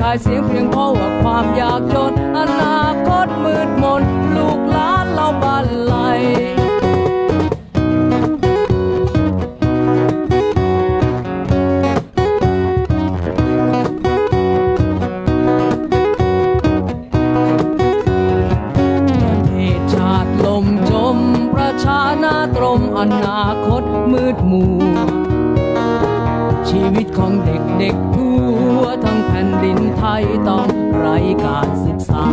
ขายเสียงเพียงเพราะว่าความอยากจนอนาคตมืดมนลูกหลานเราบันไลประเทศชาติลมจมประชานอนาคตมืดมัวชีวิตของ เด็กทั่วทั้งแผ่นดินไทยต้องไร้การศึกษา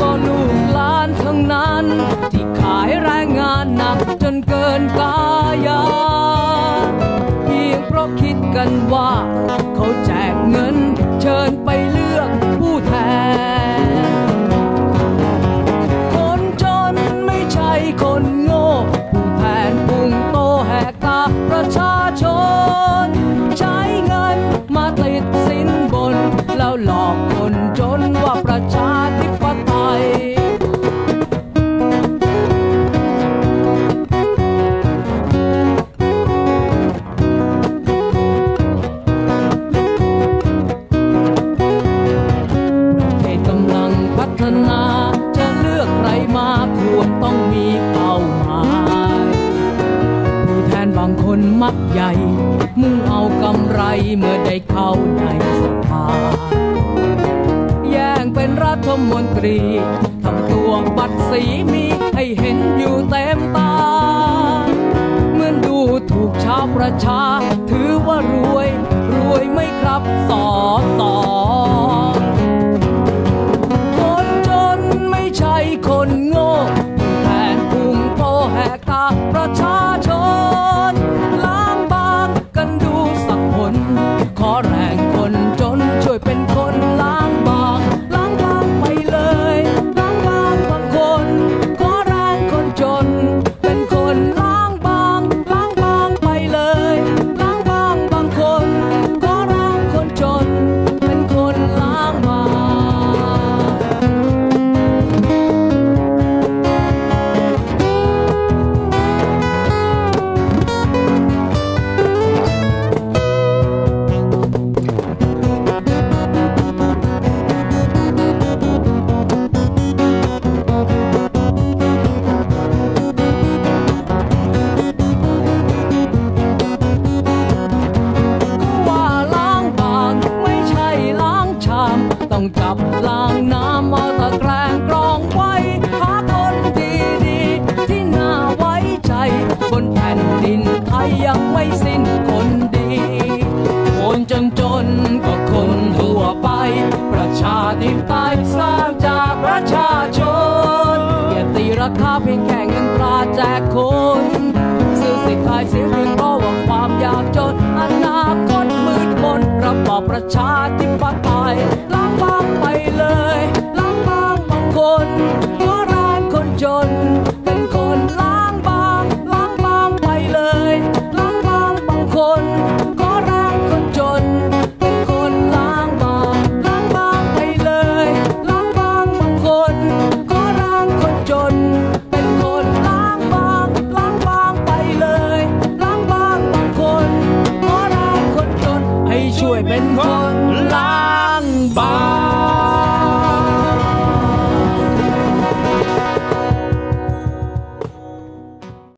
ก็ลูกหลานทั้งนั้น ที่ขายแรงงานหนักจนเกินกายา เพียงเพราะคิดกันว่า เขาแจกเงินเชิญ ควรต้องมีเป้าหมายผู้แทนบางคนมักใหญ่ มุ่งเอากำไรเมื่อได้เข้าในสภา แย่งเป็นรัฐมนตรี ทำตัวบัตรสีมีให้เห็นอยู่เต็ม นก็คนทั่วไป ประชาธิปไตยสร้างจากประชาชนอย่าตีราคาเพียงแค่เงินตราแจกคนซื้อสิทธิ์ขายเสียงเพียงเพราะว่าความยากจนอนาคตมืดมนระบอบประชา